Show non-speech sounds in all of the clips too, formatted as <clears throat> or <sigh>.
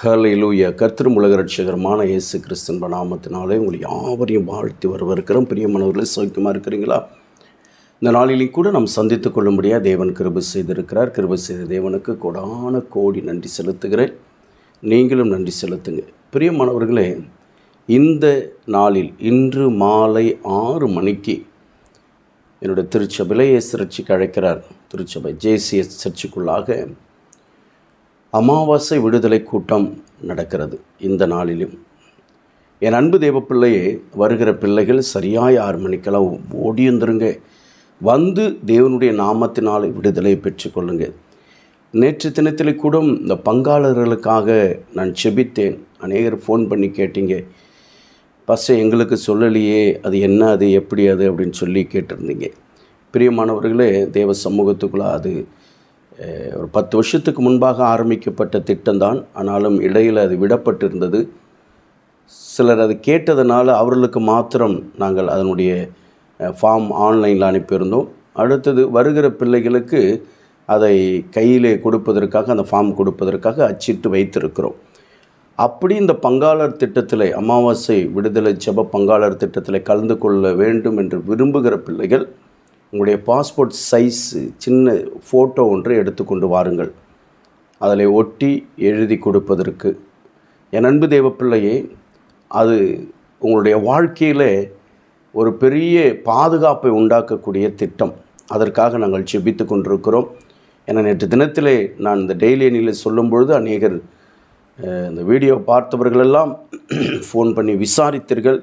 ஹalleluya கர்த்தரும் உலக ரட்சகரமான இயேசு கிறிஸ்தன் நாமத்தினாலே உங்களை யாவரையும் வாழ்த்தி வரவிருக்கிறோம் பிரியமானவர்களே சௌக்கியமாக இருக்கிறீங்களா? இந்த நாளிலையும் கூட நாம் சந்தித்து கொள்ளும்படியாக தேவன் கிருபை செய்திருக்கிறார். கிருபை செய்த தேவனுக்கு கொடான கோடி நன்றி செலுத்துகிறேன். நீங்களும் நன்றி செலுத்துங்க. பிரியமானவர்களே இந்த நாளில் இன்று மாலை ஆறு மணிக்கு என்னுடைய திருச்சபையில் இயேசு சர்ச்சுக்கு அழைக்கிறார். திருச்சபை ஜேசிஎஸ் சர்ச்சுக்குள்ளாக அமாவாசை விடுதலை கூட்டம் நடக்கிறது இந்த நாளிலும். என் அன்பு தேவப்பிள்ளையே வருகிற பிள்ளைகள் சரியாக ஆறு மணிக்கெல்லாம் ஓடி வந்துருங்க வந்து தேவனுடைய நாமத்தினால் விடுதலை பெற்றுக்கொள்ளுங்க நேற்று தினத்தில் கூட இந்த பங்காளர்களுக்காக நான் செபித்தேன். அநேகர் ஃபோன் பண்ணி கேட்டீங்க. பஸ்ஸை எங்களுக்கு சொல்லலையே அது என்ன அது எப்படி அது? அப்படின்னு சொல்லி கேட்டிருந்தீங்க. பிரியமானவர்களே தேவ சமூகத்துக்குள்ளே அது ஒரு பத்து வருஷத்துக்கு முன்பாக ஆரம்பிக்கப்பட்ட திட்டம்தான். ஆனாலும் இடையில் அது விடப்பட்டிருந்தது. சிலர் அது கேட்டதுனால அவர்களுக்கு மாத்திரம் நாங்கள் அதனுடைய ஃபார்ம் ஆன்லைனில் அனுப்பியிருந்தோம். அடுத்தது வருகிற பிள்ளைகளுக்கு அதை கையிலே கொடுப்பதற்காக அந்த ஃபார்ம் கொடுப்பதற்காக அச்சிட்டு வைத்திருக்கிறோம். அப்படி இந்த பங்காளர் திட்டத்தில் அமாவாசை விடுதலை ஜப பங்காளர் திட்டத்தில் கலந்து கொள்ள வேண்டும் என்று விரும்புகிற பிள்ளைகள் உங்களுடைய பாஸ்போர்ட் சைஸு சின்ன ஃபோட்டோ ஒன்று எடுத்துக்கொண்டு வாருங்கள். அதில் ஒட்டி எழுதி கொடுப்பதற்கு. என் அன்பு தேவப்பிள்ளையே அது உங்களுடைய வாழ்க்கையில் ஒரு பெரிய பாதுகாப்பை உண்டாக்கக்கூடிய திட்டம். அதற்காக நாங்கள் செபித்து கொண்டிருக்கிறோம். ஏன்னா நேற்று தினத்திலே நான் இந்த டெய்லி அணியில் சொல்லும் பொழுது அநேகர் இந்த வீடியோ பார்த்தவர்களெல்லாம் <clears throat> ஃபோன் பண்ணி விசாரித்தீர்கள்.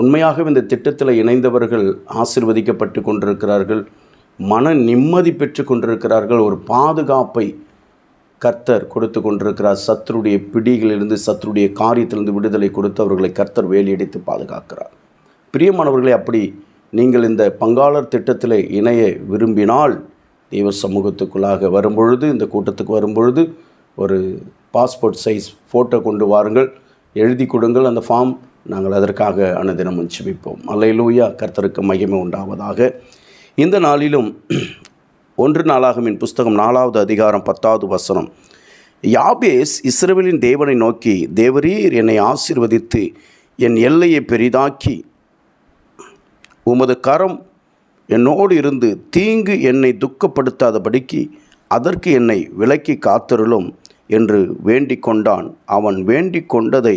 உண்மையாகவே இந்த திட்டத்தில் இணைந்தவர்கள் ஆசிர்வதிக்கப்பட்டு கொண்டிருக்கிறார்கள். மன நிம்மதி பெற்று கொண்டிருக்கிறார்கள். ஒரு பாதுகாப்பை கர்த்தர் கொடுத்து கொண்டிருக்கிறார். சத்ருடைய பிடிகளிலிருந்து சத்ருடைய காரியத்திலிருந்து விடுதலை கொடுத்து அவர்களை கர்த்தர் வேலியடித்து பாதுகாக்கிறார். பிரியமானவர்களை அப்படி நீங்கள் இந்த பங்காளர் திட்டத்தில் இணைய விரும்பினால் தெய்வ சமூகத்துக்குள்ளாக வரும்பொழுது இந்த கூட்டத்துக்கு வரும்பொழுது ஒரு பாஸ்போர்ட் சைஸ் ஃபோட்டோ கொண்டு வாருங்கள். எழுதி கொடுங்கள். அந்த ஃபார்ம் நாங்கள் அதற்காக அனுதினமும் செபிப்போம் அல்லையிலூயா கர்த்தருக்கு மகிமை உண்டாவதாக. இந்த நாளிலும் ஒன்று நாளாகமின் புஸ்தகம் நாலாவது அதிகாரம் பத்தாவது வசனம். யாபேஸ் இஸ்ரவேலின் தேவனை நோக்கி தேவரீர் என்னை ஆசீர்வதித்து என் எல்லையை பெரிதாக்கி உமது கரம் என்னோடு இருந்து தீங்கு என்னை துக்கப்படுத்தாதபடிக்கு அதற்கு என்னை விலக்கி காத்தருளும் என்று வேண்டிக் கொண்டான் அவன் வேண்டிக் கொண்டதை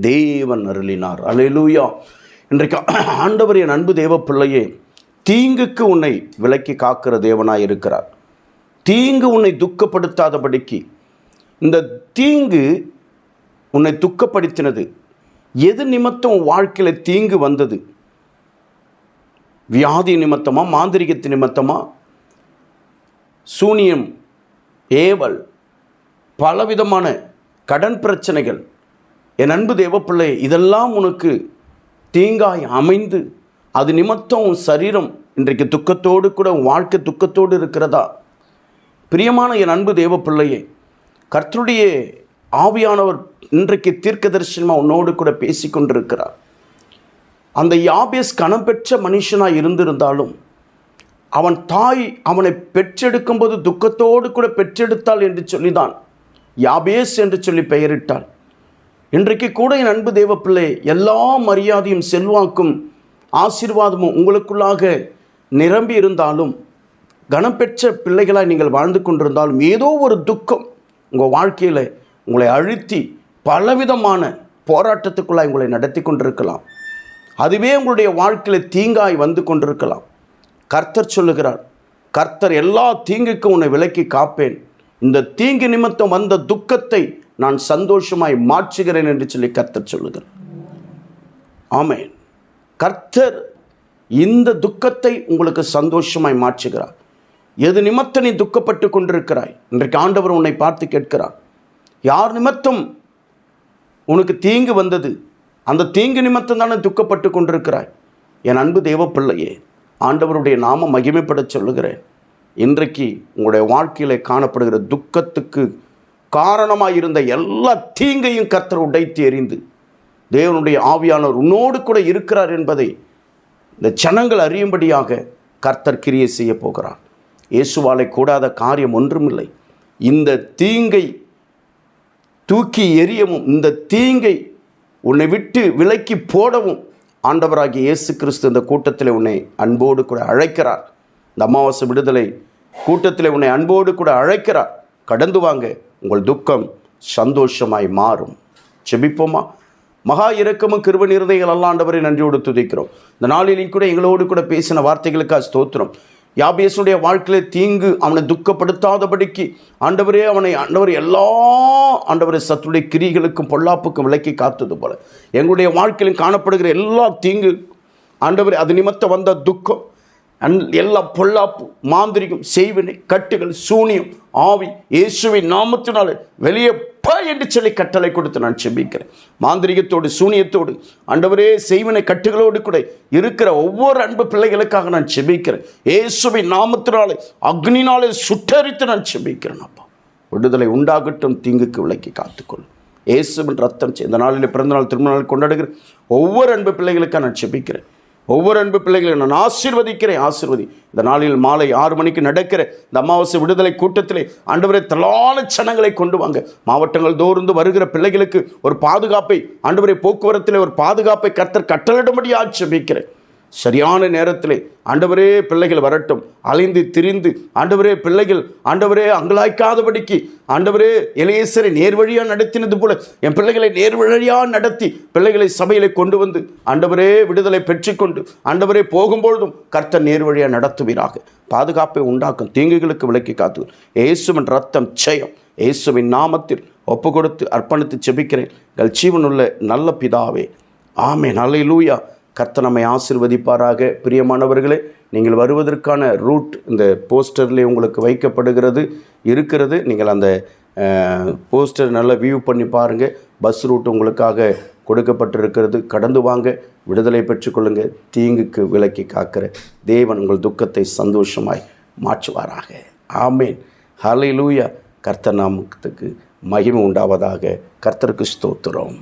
தேவன் அருளினார். அலையலூயா இன்றைக்கு ஆண்டவர் என் அன்பு தேவ பிள்ளையே தீங்குக்கு உன்னை விலக்கி காக்கிற தேவனாய் இருக்கிறார். தீங்கு உன்னை துக்கப்படுத்தாதபடிக்கு இந்த தீங்கு உன்னை துக்கப்படுத்தினது. எது நிமித்தம் வாழ்க்கையில் தீங்கு வந்தது? வியாதி நிமித்தமா மாந்திரிகத்து நிமித்தமா? சூனியம் ஏவல் பலவிதமான கடன் பிரச்சனைகள் என் அன்பு தேவப்பிள்ளை இதெல்லாம் உனக்கு தீங்காய் அமைந்து அது நிமித்தம் உன் சரீரம் இன்றைக்கு துக்கத்தோடு கூட உன் வாழ்க்கை துக்கத்தோடு இருக்கிறதா? பிரியமான என் அன்பு தேவப்பிள்ளையே கர்த்தருடைய ஆவியானவர் இன்றைக்கு தீர்க்க தரிசனமாக உன்னோடு கூட பேசி கொண்டிருக்கிறார். அந்த யாபேஸ் கணம் பெற்ற மனுஷனாக இருந்திருந்தாலும் அவன் தாய் அவனை பெற்றெடுக்கும்போது துக்கத்தோடு கூட பெற்றெடுத்தாள் என்று சொல்லிதான் யாபேஸ் என்று சொல்லி பெயரிட்டாள். இன்றைக்கு கூட என் அன்பு தேவ பிள்ளை எல்லா மரியாதையும் செல்வாக்கும் ஆசீர்வாதமும் உங்களுக்குள்ளாக நிரம்பி இருந்தாலும் கனம் பெற்ற பிள்ளைகளாய் நீங்கள் வாழ்ந்து கொண்டிருந்தாலும் ஏதோ ஒரு துக்கம் உங்கள் வாழ்க்கையில் உங்களை அழுத்தி பலவிதமான போராட்டத்துக்குள்ளாய் உங்களை நடத்தி கொண்டிருக்கலாம். அதுவே உங்களுடைய வாழ்க்கையில் தீங்காய் வந்து கொண்டிருக்கலாம். கர்த்தர் சொல்லுகிறார் கர்த்தர் எல்லா தீங்குக்கும் உன்னை விலக்கி காப்பேன். இந்த தீங்கு நிமித்தம் வந்த துக்கத்தை நான் சந்தோஷமாய் மாற்றுகிறேன் என்று சொல்லி கர்த்தர் சொல்லுகிறேன் ஆமேன். கர்த்தர் இந்த துக்கத்தை உங்களுக்கு சந்தோஷமாய் மாற்றுகிறார். எது நிமித்த நீ துக்கப்பட்டு கொண்டிருக்கிறாய்? இன்றைக்கு ஆண்டவர் உன்னை பார்த்து கேட்கிறார். யார் நிமித்தம் உனக்கு தீங்கு வந்தது? அந்த தீங்கு நிமித்தம் தானே துக்கப்பட்டு கொண்டிருக்கிறாய்? என் அன்பு தேவ பிள்ளையே ஆண்டவருடைய நாம மகிமைப்படச் சொல்லுகிறேன். இன்றைக்கு உங்களுடைய வாழ்க்கையில் காணப்படுகிற துக்கத்துக்கு காரணமாக இருந்த எல்லா தீங்கையும் கர்த்தர் உடைத்து எறிந்து தேவனுடைய ஆவியானவர் உன்னோடு கூட இருக்கிறார் என்பதை இந்த ஜனங்கள் அறியும்படியாக கர்த்தர் கிரியை செய்ய போகிறார். இயேசுவாலை கூடாத காரியம் ஒன்றுமில்லை. இந்த தீங்கை தூக்கி எறியவும் இந்த தீங்கை உன்னை விட்டு விலக்கி போடவும் ஆண்டவராகிய இயேசு கிறிஸ்து இந்த கூட்டத்தில் உன்னை அன்போடு கூட அழைக்கிறார். இந்த அமாவாசை விடுதலை கூட்டத்தில் உன்னை அன்போடு கூட அழைக்கிறார். கடந்து வாங்க. உங்கள் துக்கம் சந்தோஷமாய் மாறும். செபிப்போமா? மகா இரக்கமும் கிருப நிறதைகள் அல்லாண்டவரை நன்றியோடு துதிக்கிறோம். இந்த நாளிலையும் கூட எங்களோடு கூட பேசின வார்த்தைகளுக்காக ஸ்தோத்திரம். யாபேசனுடைய வாழ்க்கையில் தீங்கு அவனை துக்கப்படுத்தாதபடிக்கு ஆண்டவரே அவனை ஆண்டவர் எல்லா ஆண்டவரை சத்துடைய கிரிகளுக்கும் பொல்லாப்புக்கும் விலக்கி காத்தது போல. எங்களுடைய வாழ்க்கையிலும் காணப்படுகிற எல்லா தீங்கு ஆண்டவரே அது நிமித்தம் வந்த துக்கம். எல்லா பொல்லாப்பு மாந்திரிகம் செய்வினை கட்டுகள் சூனியம் ஆவி இயேசுவின் நாமத்தினாலே வெளியே ப என்று சொல்லி கட்டளை கொடுத்து நான் செபிக்கிறேன். மாந்திரிகத்தோடு சூனியத்தோடு அண்டவரே செய்வினை கட்டுகளோடு கூட இருக்கிற ஒவ்வொரு அன்பு பிள்ளைகளுக்காக நான் செபிக்கிறேன். இயேசுவின் நாமத்தினாலே அக்னினாலே சுட்டரித்து நான் செபிக்கிறேன் அப்பா. விடுதலை உண்டாகட்டும் தீங்குக்கு விலக்கி காத்துக்கொள்ளும் இயேசுவின் ரத்தம் இந்த நாளில் பிறந்தநாள் திருமணநாள் கொண்டாடுகிற ஒவ்வொரு அன்பு பிள்ளைகளுக்காக நான் செபிக்கிறேன். ஒவ்வொரு அன்பு பிள்ளைகளையும் நான் ஆசீர்வதிக்கிறேன் ஆசீர்வதி. இந்த நாளில் மாலை ஆறு மணிக்கு நடக்கிற இந்த அமாவாசை விடுதலை கூட்டத்திலே ஆண்டவரை தலான சனங்களை கொண்டு வாங்க. மாவட்டங்கள் தோர்ந்து வருகிற பிள்ளைகளுக்கு ஒரு பாதுகாப்பை ஆண்டவரை போக்குவரத்தில் ஒரு பாதுகாப்பை கர்த்தர் கட்டளிடும்படி ஆட்சேபிக்கிறேன் சரியான நேரத்திலே ஆண்டவரே பிள்ளைகள் வரட்டும். அலைந்து திரிந்து ஆண்டவரே பிள்ளைகள் ஆண்டவரே அங்கலாய்க்காதபடிக்கு ஆண்டவரே இளையசரை நேர்வழியாக நடத்தினது போல என் பிள்ளைகளை நேர்வழியாக நடத்தி பிள்ளைகளை சபையிலே கொண்டு வந்து ஆண்டவரே விடுதலை பெற்றுக்கொண்டு ஆண்டவரே போகும்பொழுதும் கர்த்தர் நேர்வழியாக நடத்துவீராக. பாதுகாப்பை உண்டாக்கும் தீங்குகளுக்கு விலக்கி காத்து இயேசுவின் ரத்தம் ஜெயம். இயேசுவின் நாமத்தில் ஒப்பு கொடுத்து அர்ப்பணித்து செபிக்கிறேன் எங்கள் ஜீவனுள்ள நல்ல பிதாவே. ஆமே நல்ல லூயா கர்த்தர் நம்மை ஆசிர்வதிப்பாராக. பிரியமானவர்களே நீங்கள் வருவதற்கான ரூட் இந்த போஸ்டர்லேயே உங்களுக்கு வைக்கப்படுகிறது இருக்கிறது. நீங்கள் அந்த போஸ்டர் நல்லா வியூ பண்ணி பாருங்கள் பஸ் ரூட் உங்களுக்காக கொடுக்கப்பட்டிருக்கிறது. கடந்து வாங்க விடுதலை பெற்றுக்கொள்ளுங்கள் தீங்குக்கு விலக்கி காக்கிற தேவன் உங்கள் துக்கத்தை சந்தோஷமாய் மாற்றுவாராக. ஆமேன். ஹலை லூயா கர்த்தர் நாமத்துக்கு மகிமை உண்டாவதாக. கர்த்தருக்கு ஸ்தோத்திரம்.